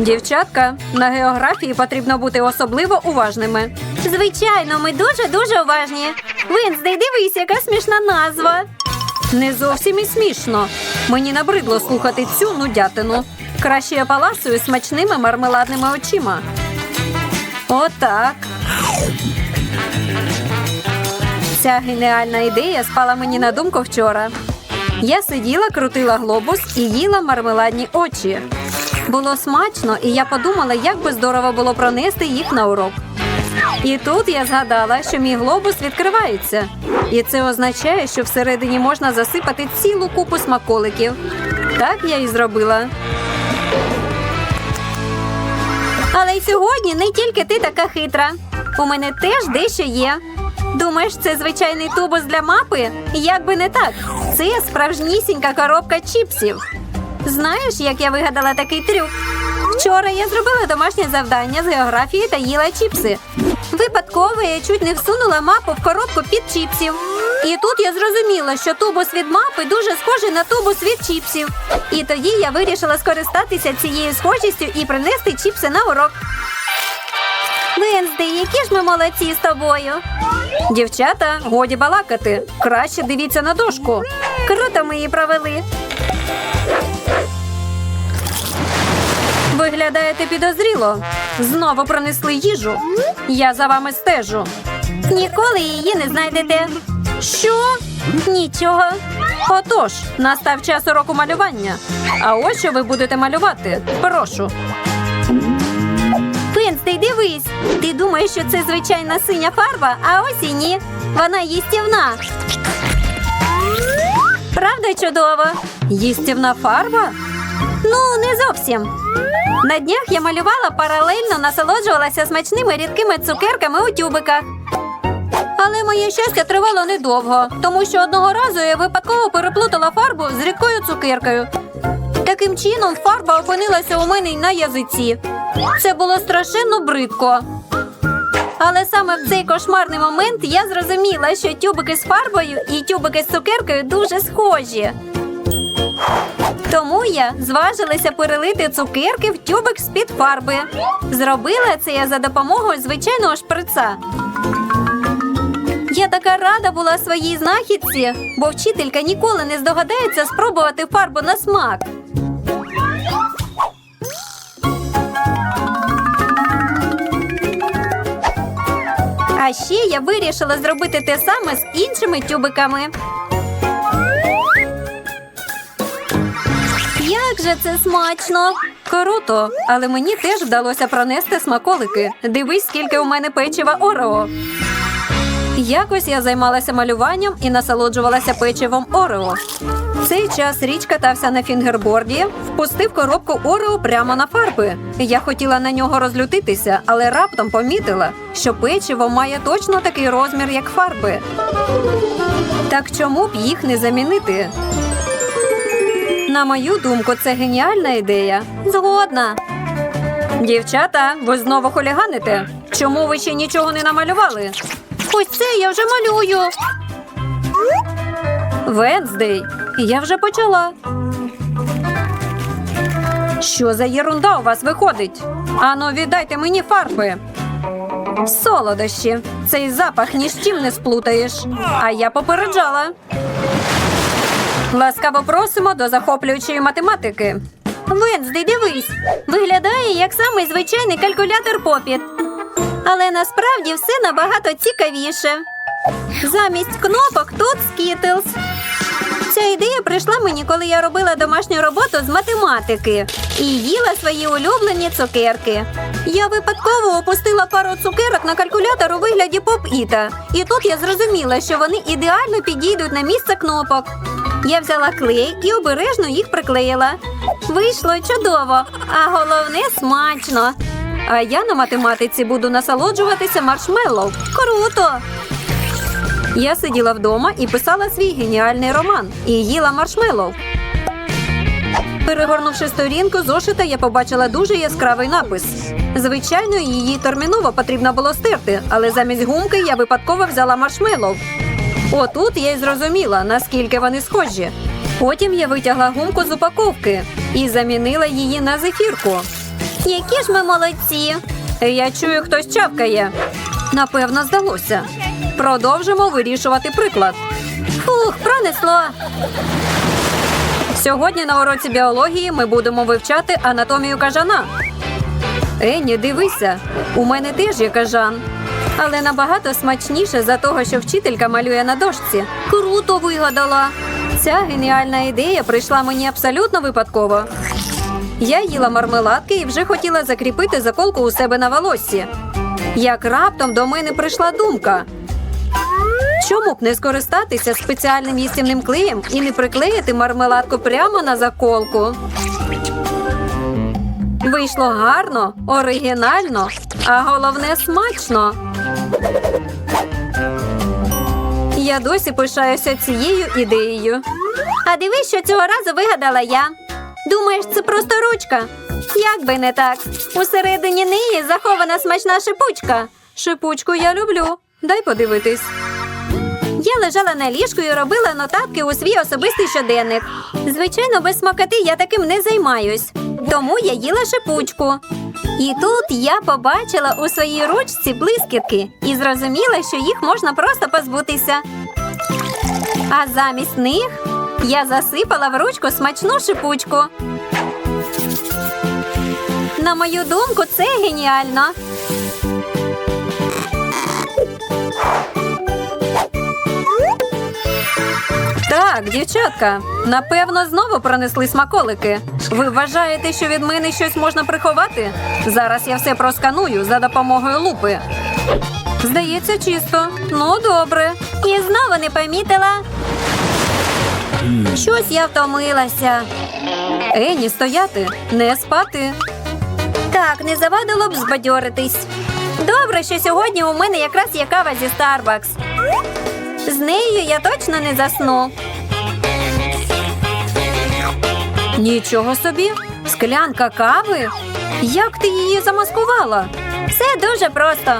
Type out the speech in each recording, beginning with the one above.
Дівчатка, на географії потрібно бути особливо уважними. Звичайно, ми дуже-дуже уважні. Винздей, дивись, яка смішна назва. Не зовсім і смішно. Мені набридло слухати цю нудятину. Краще я паласую смачними мармеладними очима. Отак. Ця геніальна ідея спала мені на думку вчора. Я сиділа, крутила глобус і їла мармеладні очі. Було смачно, і я подумала, як би здорово було пронести їх на урок. І тут я згадала, що мій глобус відкривається. І це означає, що всередині можна засипати цілу купу смаколиків. Так я і зробила. Але й сьогодні не тільки ти така хитра. У мене теж дещо є. Думаєш, це звичайний тубус для мапи? Як би не так. Це справжнісінька коробка чіпсів. Знаєш, як я вигадала такий трюк? Вчора я зробила домашнє завдання з географії та їла чіпси. Випадково я чуть не всунула мапу в коробку під чіпсів. І тут я зрозуміла, що тубус від мапи дуже схожий на тубус від чіпсів. І тоді я вирішила скористатися цією схожістю і принести чіпси на урок. Венсди, які ж ми молодці з тобою. Дівчата, годі балакати. Краще дивіться на дошку. Круто ми її провели. Виглядаєте підозріло. Знову принесли їжу. Я за вами стежу. Ніколи її не знайдете. Що? Нічого. Отож, настав час уроку малювання. А ось що ви будете малювати. Прошу. Венсдей, дивись. Ти думаєш, що це звичайна синя фарба, а ось і ні. Вона їстівна. Правда чудово? Їстівна фарба? Ну, не зовсім. На днях я малювала паралельно, насолоджувалася смачними рідкими цукерками у тюбиках. Але моє щастя тривало недовго, тому що одного разу я випадково переплутала фарбу з рідкою цукеркою. Таким чином фарба опинилася у мене на язиці. Це було страшенно бридко. Але саме в цей кошмарний момент я зрозуміла, що тюбики з фарбою і тюбики з цукеркою дуже схожі. Тому я зважилася перелити цукерки в тюбик з-під фарби. Зробила це я за допомогою звичайного шприца. Я така рада була своїй знахідці, бо вчителька ніколи не здогадається спробувати фарбу на смак. А ще я вирішила зробити те саме з іншими тюбиками. Же це смачно! Круто, але мені теж вдалося пронести смаколики. Дивись, скільки у мене печива Орео. Якось я займалася малюванням і насолоджувалася печивом Орео. Цей час річ катався на фінгерборді, впустив коробку Орео прямо на фарби. Я хотіла на нього розлютитися, але раптом помітила, що печиво має точно такий розмір, як фарби. Так чому б їх не замінити? На мою думку, це геніальна ідея. Згодна. Дівчата, ви знову хуліганите? Чому ви ще нічого не намалювали? Ось це я вже малюю. Венздей, я вже почала. Що за єрунда у вас виходить? Ану, віддайте мені фарби. Солодощі. Цей запах ні з чим не сплутаєш. А я попереджала. Ласкаво просимо до захоплюючої математики. Венсдей, дивись. Виглядає як самий звичайний калькулятор попіт. Але насправді все набагато цікавіше. Замість кнопок тут скітлз. Ця ідея прийшла мені, коли я робила домашню роботу з математики і їла свої улюблені цукерки. Я випадково опустила пару цукерок на калькулятор у вигляді поп-іта. І тут я зрозуміла, що вони ідеально підійдуть на місце кнопок. Я взяла клей і обережно їх приклеїла. Вийшло чудово, а головне смачно. А я на математиці буду насолоджуватися маршмеллоу. Круто! Я сиділа вдома і писала свій геніальний роман і їла маршмеллоу. Перегорнувши сторінку зошита, я побачила дуже яскравий напис. Звичайно, її терміново потрібно було стерти, але замість гумки я випадково взяла маршмеллоу. Отут я й зрозуміла, наскільки вони схожі. Потім я витягла гумку з упаковки і замінила її на зефірку. Які ж ми молодці. Я чую, хтось чавкає. Напевно, здалося. Продовжимо вирішувати приклад. Фух, пронесло. Сьогодні на уроці біології ми будемо вивчати анатомію кажана. Енні, дивися, у мене теж є кажан. Але набагато смачніше за того, що вчителька малює на дошці. Круто вигадала. Ця геніальна ідея прийшла мені абсолютно випадково. Я їла мармеладки і вже хотіла закріпити заколку у себе на волоссі. Як раптом до мене прийшла думка. Чому б не скористатися спеціальним їстівним клеєм і не приклеїти мармеладку прямо на заколку? Вийшло гарно, оригінально, а головне смачно. Я досі пишаюся цією ідеєю. А дивись, що цього разу вигадала я. Думаєш, це просто ручка? Як би не так. Усередині неї захована смачна шипучка. Шипучку я люблю. Дай подивитись. Лежала на ліжку і робила нотатки у свій особистий щоденник. Звичайно, без смакоти я таким не займаюсь. Тому я їла шипучку. І тут я побачила у своїй ручці блискітки і зрозуміла, що їх можна просто позбутися. А замість них я засипала в ручку смачну шипучку. На мою думку, це геніально. Так, дівчатка, напевно, знову пронесли смаколики. Ви вважаєте, що від мене щось можна приховати? Зараз я все просканую за допомогою лупи. Здається, чисто. Ну, добре. І знову не помітила. Щось я втомилася. Ені, стояти, не спати. Так, не завадило б збадьоритись. Добре, що сьогодні у мене якраз є кава зі Starbucks. З нею я точно не засну. Нічого собі. Склянка кави. Як ти її замаскувала? Все дуже просто.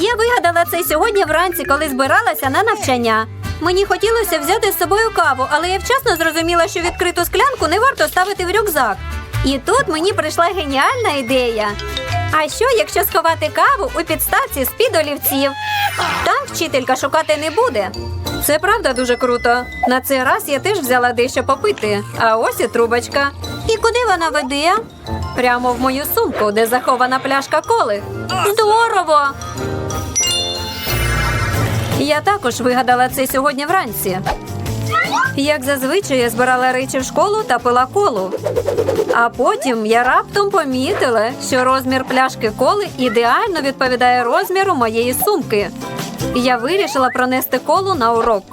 Я вигадала це сьогодні вранці, коли збиралася на навчання. Мені хотілося взяти з собою каву, але я вчасно зрозуміла, що відкриту склянку не варто ставити в рюкзак. І тут мені прийшла геніальна ідея. А що, якщо сховати каву у підставці з-під олівців? Там вчителька шукати не буде. Це правда дуже круто. На цей раз я теж взяла дещо попити. А ось і трубочка. І куди вона веде? Прямо в мою сумку, де захована пляшка коли. Здорово! Я також вигадала це сьогодні вранці. Як зазвичай я збирала речі в школу та пила колу. А потім я раптом помітила, що розмір пляшки коли ідеально відповідає розміру моєї сумки. Я вирішила пронести колу на урок.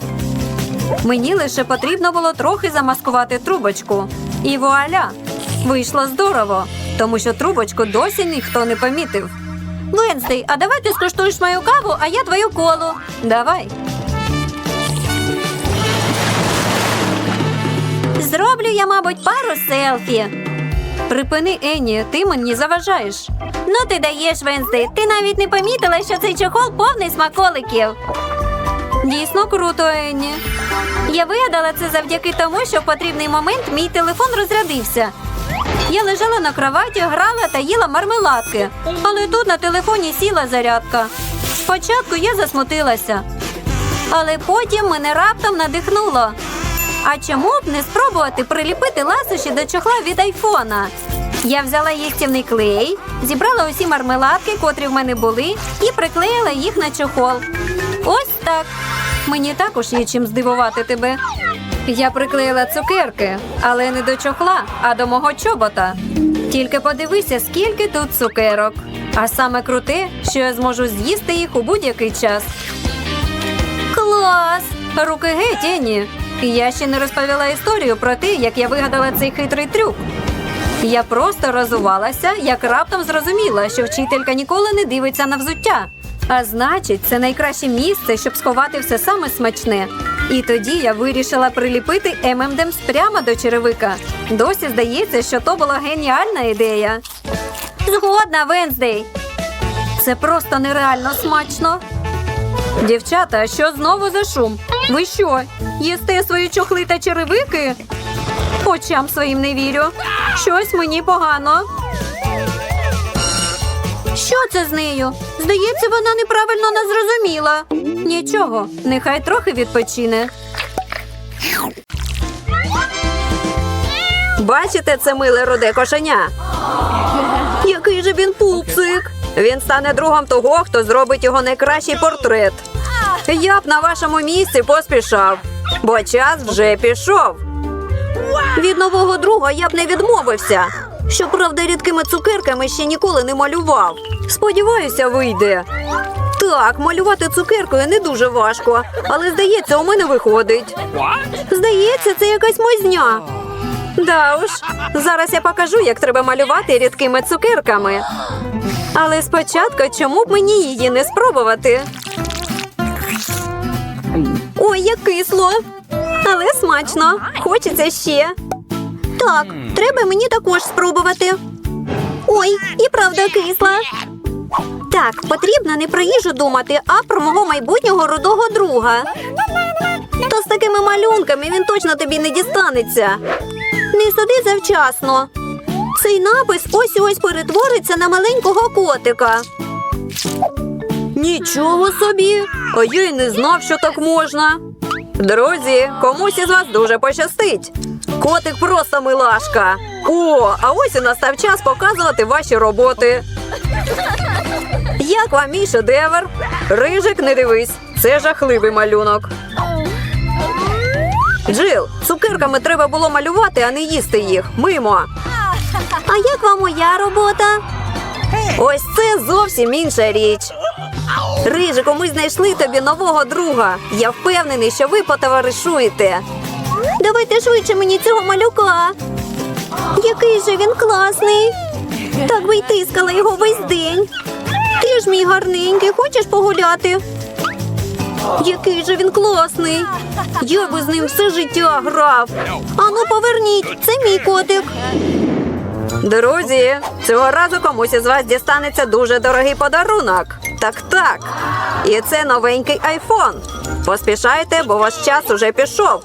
Мені лише потрібно було трохи замаскувати трубочку. І вуаля! Вийшло здорово, тому що трубочку досі ніхто не помітив. Венстей, а давай ти скуштуєш мою каву, а я твою колу. Давай. Зроблю я, мабуть, пару селфі. Припини, Енні, ти мені заважаєш. Ну ти даєш, Венстей. Ти навіть не помітила, що цей чохол повний смаколиків. Дійсно круто, Енні. Я вигадала це завдяки тому, що в потрібний момент мій телефон розрядився. Я лежала на кроваті, грала та їла мармеладки. Але тут на телефоні сіла зарядка. Спочатку я засмутилася, але потім мене раптом надихнуло. А чому б не спробувати приліпити ласощі до чохла від айфона? Я взяла їстівний клей, зібрала усі мармеладки, котрі в мене були, і приклеїла їх на чохол. Ось так. Мені також є чим здивувати тебе. Я приклеїла цукерки, але не до чохла, а до мого чобота. Тільки подивися, скільки тут цукерок. А саме круте, що я зможу з'їсти їх у будь-який час. Клас! Руки геть, Енні. Я ще не розповіла історію про те, як я вигадала цей хитрий трюк. Я просто розувалася, як раптом зрозуміла, що вчителька ніколи не дивиться на взуття. А значить, це найкраще місце, щоб сховати все саме смачне. І тоді я вирішила приліпити ММДМС прямо до черевика. Досі здається, що то була геніальна ідея. Згодна, Венздей. Це просто нереально смачно. Дівчата, що знову за шум? Ви що? Їсте свої чохли та черевики? Очам своїм не вірю. Щось мені погано. Що це з нею? Здається, вона неправильно нас зрозуміла. Нічого, нехай трохи відпочине. Бачите це миле руде кошеня? Який же він пупсик? Він стане другом того, хто зробить його найкращий портрет. Я б на вашому місці поспішав, бо час вже пішов. Від нового друга я б не відмовився. Щоправда, рідкими цукерками ще ніколи не малював. Сподіваюся, вийде. Так, малювати цукеркою не дуже важко, але здається, у мене виходить. Здається, це якась мозня. Да уж, зараз я покажу, як треба малювати рідкими цукерками. Але спочатку чому б мені її не спробувати? Ой, як кисло. Але смачно. Хочеться ще. Так, треба мені також спробувати. Ой, і правда кисла. Так, потрібно не про їжу думати, а про мого майбутнього рудого друга. То з такими малюнками він точно тобі не дістанеться. Не суди завчасно. Цей напис ось ось перетвориться на маленького котика. Нічого собі! А я й не знав, що так можна. Друзі, комусь із вас дуже пощастить. Котик просто милашка. О, а ось і настав час показувати ваші роботи. Як вам мій шедевр? Рижик, не дивись, це жахливий малюнок. Джил, цукерками треба було малювати, а не їсти їх. Мимо. А як вам моя робота? Ось це зовсім інша річ. Рижику, ми знайшли тобі нового друга. Я впевнений, що ви потоваришуєте. Давайте швидше мені цього малюка. Який же він класний. Так би й тискала його весь день. Ти ж мій гарненький, хочеш погуляти? Який же він класний. Я би з ним все життя грав. Ану, поверніть, це мій котик. Друзі, цього разу комусь із вас дістанеться дуже дорогий подарунок. Так, так. І це новенький айфон. Поспішайте, бо ваш час уже пішов.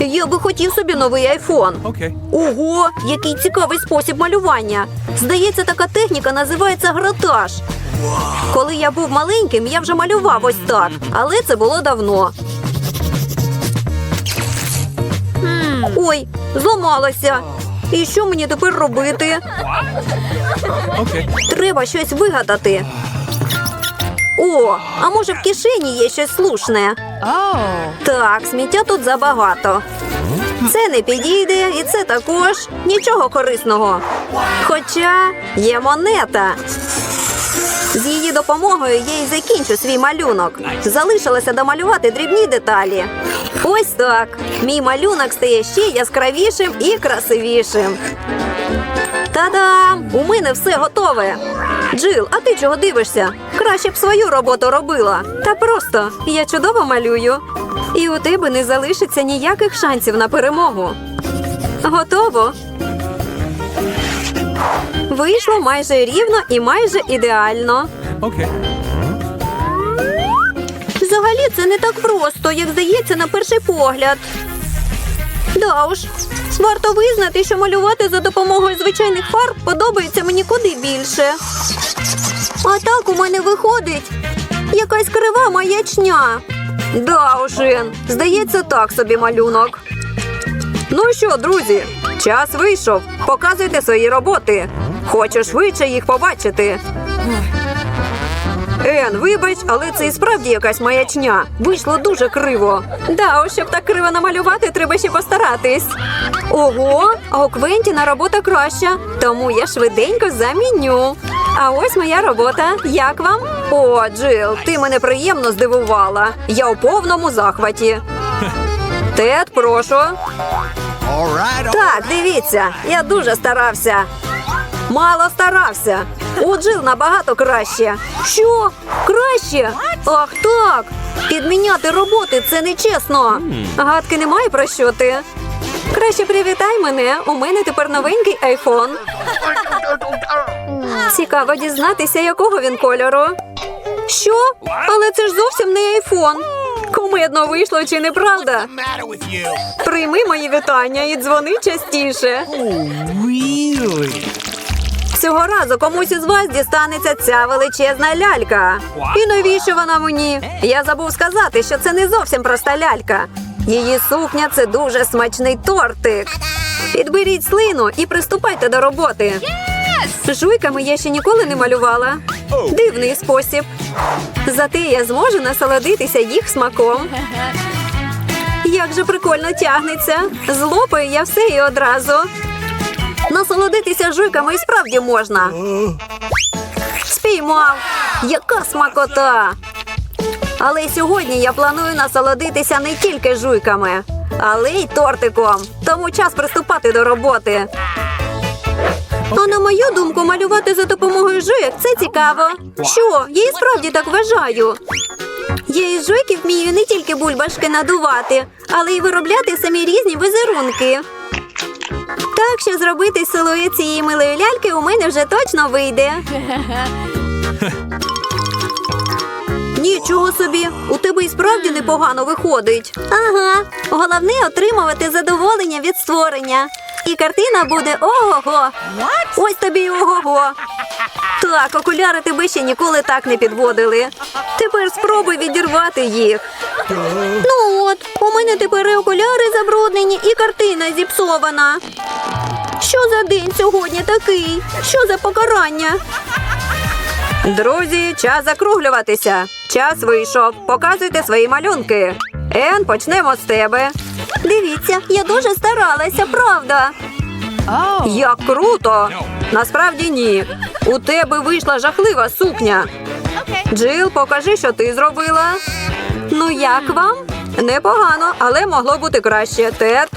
Я би хотів собі новий айфон. Okay. Ого, який цікавий спосіб малювання. Здається, така техніка називається гратаж. Коли я був маленьким, я вже малював ось так, але це було давно. Ой, зламалася. І що мені тепер робити? Okay. Треба щось вигадати. О, а може в кишені є щось слушне? Так, сміття тут забагато. Це не підійде, і це також нічого корисного. Хоча є монета. З її допомогою я й закінчу свій малюнок. Залишилося домалювати дрібні деталі. Ось так. Мій малюнок стає ще яскравішим і красивішим. Та-дам! У мене все готове. Джил, а ти чого дивишся? Краще б свою роботу робила. Та просто я чудово малюю. І у тебе не залишиться ніяких шансів на перемогу. Готово. Вийшло майже рівно і майже ідеально. Okay. Взагалі це не так просто, як здається на перший погляд. Да уж, варто визнати, що малювати за допомогою звичайних фарб подобається мені куди більше. А так у мене виходить якась крива маячня. Да, Ошен, здається, так собі малюнок. Ну що, друзі, час вийшов. Показуйте свої роботи. Хочу швидше їх побачити. Ен, вибач, але це і справді якась маячня. Вийшло дуже криво. Да, ось щоб так криво намалювати, треба ще постаратись. Ого, а у Квентіна робота краща, тому я швиденько заміню. А ось моя робота. Як вам? О, Джил, ти мене приємно здивувала. Я у повному захваті. Тед, прошу. Так, дивіться, я дуже старався. Мало старався. У Джил набагато краще. Що? Краще? Ах так. Підміняти роботи це нечесно. Гадки немає про що ти. Краще привітай мене. У мене тепер новенький айфон. Цікаво дізнатися, якого він кольору. Що? Але це ж зовсім не айфон. Кумедно вийшло чи не правда? Прийми мої вітання і дзвони частіше. Цього разу комусь із вас дістанеться ця величезна лялька. І навіщо вона мені? Я забув сказати, що це не зовсім проста лялька. Її сукня це дуже смачний тортик. Підберіть слину і приступайте до роботи. Жуйками я ще ніколи не малювала. Дивний спосіб. Зате я зможу насолодитися їх смаком. Як же прикольно тягнеться. Злопаю я все і одразу. Насолодитися жуйками і справді можна. Спіймав. Яка смакота! Але сьогодні я планую насолодитися не тільки жуйками, але й тортиком. Тому час приступати до роботи. А на мою думку, малювати за допомогою жуйок це цікаво. Що? Я і справді так вважаю. Я із жуйків вмію не тільки бульбашки надувати, але й виробляти самі різні візерунки. Так що зробити силует цієї милої ляльки у мене вже точно вийде. Нічого собі, у тебе і справді непогано виходить. Ага, головне отримувати задоволення від створення. І картина буде ого-го. Ось тобі й ого-го. Так, окуляри тебе ще ніколи так не підводили. Тепер спробуй відірвати їх. Ну от, у мене тепер і окуляри забруднені, і картина зіпсована. Що за день сьогодні такий? Що за покарання? Друзі, час закруглюватися. Час вийшов. Показуйте свої малюнки. Ен, почнемо з тебе. Дивіться, я дуже старалася, правда. Як круто! Насправді ні. У тебе вийшла жахлива сукня. Джил, покажи, що ти зробила. Ну як вам? Непогано, але могло бути краще. Тед.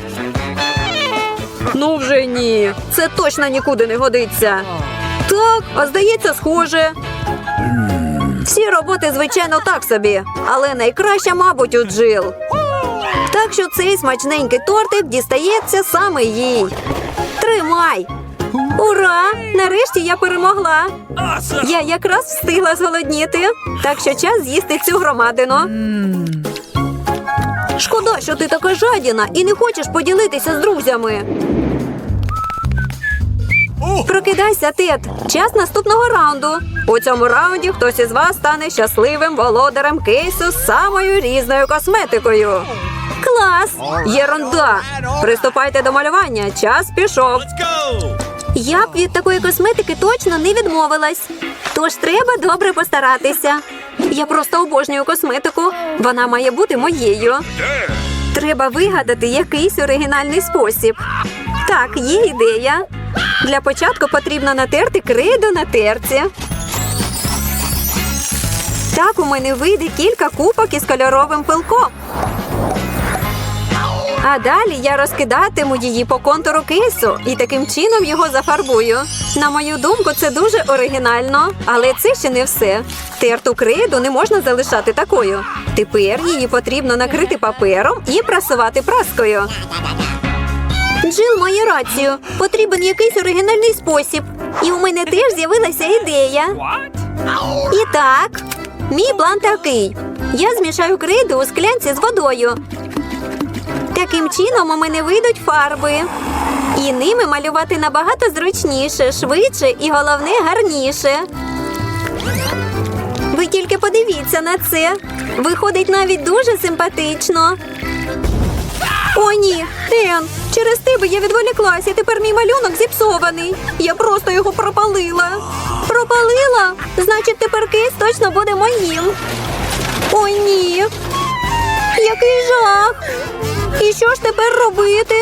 Ну вже ні. Це точно нікуди не годиться. Так, а здається, схоже. Всі роботи, звичайно, так собі, але найкраща, мабуть, у Джил. Так що цей смачненький тортик дістається саме їй. Тримай! Ура! Нарешті я перемогла. Я якраз встигла зголодніти, так що час з'їсти цю громадину. Шкода, що ти така жадіна і не хочеш поділитися з друзями. Прокидайся, Тед. Час наступного раунду. У цьому раунді хтось із вас стане щасливим володарем кейсу з самою різною косметикою. Клас! Єрунда! Приступайте до малювання. Час пішов. Я б від такої косметики точно не відмовилась. Тож треба добре постаратися. Я просто обожнюю косметику. Вона має бути моєю. Треба вигадати якийсь оригінальний спосіб. Так, є ідея. Для початку потрібно натерти крейду на терці. Так у мене вийде кілька купок із кольоровим пилком. А далі я розкидатиму її по контуру кейсу і таким чином його зафарбую. На мою думку, це дуже оригінально, але це ще не все. Терту крейду не можна залишати такою. Тепер її потрібно накрити папером і прасувати праскою. Джил має рацію. Потрібен якийсь оригінальний спосіб. І у мене теж з'явилася ідея. І так, мій план такий: я змішаю крейду у склянці з водою. Таким чином у мене вийдуть фарби. І ними малювати набагато зручніше, швидше і головне гарніше. Ви тільки подивіться на це. Виходить навіть дуже симпатично. О, ні, Ен, через тебе я відволіклася, тепер мій малюнок зіпсований. Я просто його пропалила. Пропалила? Значить, тепер кейс точно буде моїм. О, ні. Який жах! І що ж тепер робити?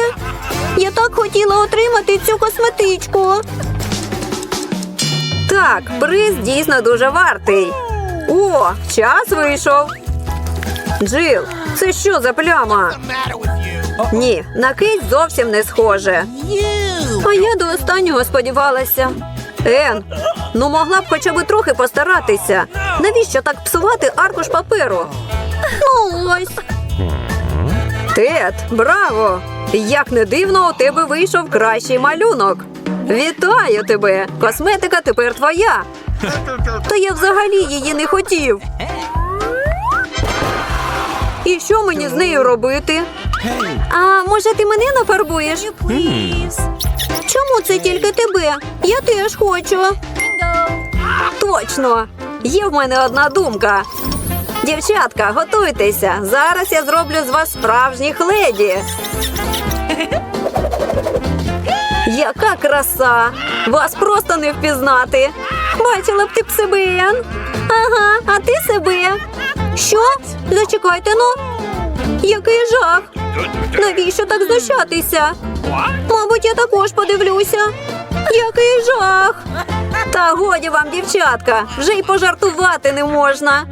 Я так хотіла отримати цю косметичку. Так, приз дійсно дуже вартий. О, час вийшов. Джил, це що за пляма? Ні, на кить зовсім не схоже. А я до останнього сподівалася. Ен, ну могла б хоча б трохи постаратися. Навіщо так псувати аркуш паперу? Ну ось. Тед, браво! Як не дивно, у тебе вийшов кращий малюнок. Вітаю тебе! Косметика тепер твоя. Та я взагалі її не хотів. І що мені з нею робити? А може ти мене нафарбуєш? Чому це тільки тебе? Я теж хочу. Точно! Є в мене одна думка. Дівчатка, готуйтеся. Зараз я зроблю з вас справжніх леді. Яка краса! Вас просто не впізнати. Бачила б ти б себе. Ен. Ага, а ти себе. Що? Зачекайте ну. Який жах. Навіщо так знущатися? Мабуть, я також подивлюся. Який жах. Та годі вам, дівчатка, вже й пожартувати не можна.